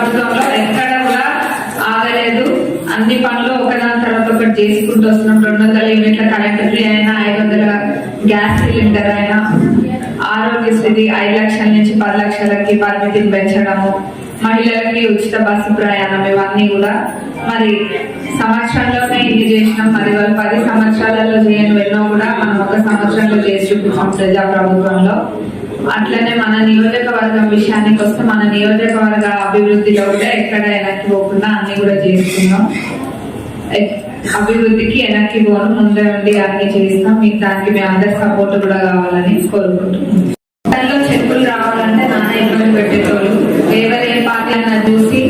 ప్రభుత్వంలో ఎక్కడ కూడా ఆగలేదు. అన్ని పనులు ఒకదాని తర్వాత ఒకటి చేసుకుంటూ వస్తున్నాం రెండు వందల యూనిట్ల కరెంట్ ఫ్రీ అయినా ఐదు వందల గ్యాస్ సిలిండర్ అయినా ఆరోగ్యశ్రీ ఐదు లక్షల నుంచి పది లక్షలకి పరిమితిని పెంచడము మహిళలకి ఉచిత బస్సు ప్రయాణం ఇవన్నీ కూడా మరి సంవత్సరంలోనే ఇది చేసినాం. మరి వాళ్ళు పది సంవత్సరాలలో చేయని ఎన్నో కూడా మనం ఒక సంవత్సరంలో చేసి చూపించాం ప్రజా ప్రభుత్వంలో అట్లనే మన నియోజక విషయానికి వస్తే మన నియోజకవర్గ అభివృద్ధిలో కూడా ఎక్కడ వెనక్కి పోకుండా అన్ని కూడా చేస్తున్నాం. అభివృద్ధికి వెనక్కి పోను ముందే ఉండి అన్ని చేస్తాం. మీకు దానికి మీ అందరి సపోర్ట్ కూడా కావాలని కోరుకుంటున్నాం. దానిలో చెప్పులు రావాలంటే నాన్న ఇబ్బంది పెట్టేటోళ్ళు? ఎవరు ఏ పార్టీ అన్న చూసి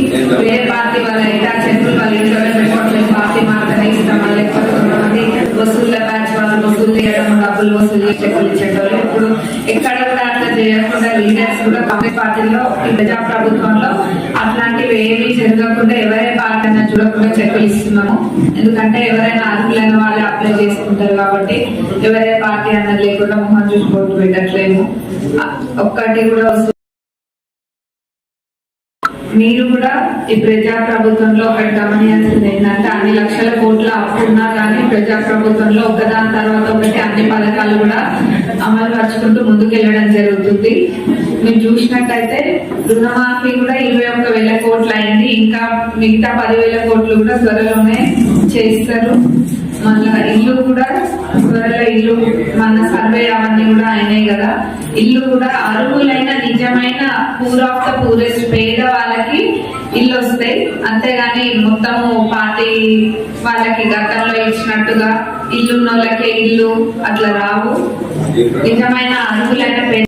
ఏ పార్టీ వాళ్ళ అయితే ఆ చెప్పులు వాళ్ళ ఇంట్లోనే పెట్టుకోవట్లేదు పార్టీ మాత్రమే ఇస్తామా? లేకపోతే కొంతమంది వసూళ్ళ బ్యాచ్ వాళ్ళు వసూలు చేయడం డబ్బులు వసూలు చెప్పులు ఇచ్చేటోళ్ళు. ఇప్పుడు ఎక్కడ కూడా చేయకుండా లీడర్స్ కూడా కాంగ్రెస్ పార్టీలో ఈ ప్రజా ప్రభుత్వంలో అట్లాంటివి ఏమీ జరగకుండా ఎవరే పార్టీ అన్న చూడకుండా చెప్పులు ఇస్తున్నాము. ఎందుకంటే ఎవరైనా అర్హులైన వాళ్ళు అప్లై చేసుకుంటారు కాబట్టి ఎవరే పార్టీ అన్నది లేకుండా మొహం చూసుకోవట్టు పెట్టట్లేము. ఒక్కటి కూడా మీరు కూడా ఈ ప్రజా ప్రభుత్వంలో ఒకటి గమనించాల్సింది ఏంటంటే అన్ని లక్షల కోట్ల అప్పు ప్రజా ప్రభుత్వంలో ఒకదాని తర్వాత ఒకటి అన్ని పథకాలు కూడా అమలు పరుచుకుంటూ ముందుకెళ్ళడం జరుగుతుంది. మీరు చూసినట్టయితే రుణమాఫీ కూడా ఇరవై ఒక్క వేల కోట్లు అయింది. ఇంకా మిగతా పదివేల కోట్లు కూడా త్వరలోనే చేస్తారు మళ్ళా ఇల్లు కూడా త్వరలో ఇల్లు మన సర్వే అవన్నీ కూడా అయినాయి కదా. ఇల్లు కూడా అర్హులైన నిజమైన పూర్ ఆఫ్ ద పూరెస్ట్ పేద వాళ్ళకి ఇల్లు వస్తాయి అంతేగాని మొత్తము పార్టీ వాళ్ళకి గతంలో ఇచ్చినట్టుగా ఇల్లున్న వాళ్ళకే ఇల్లు అట్లా రావు. నిజమైన అర్హులైన పేద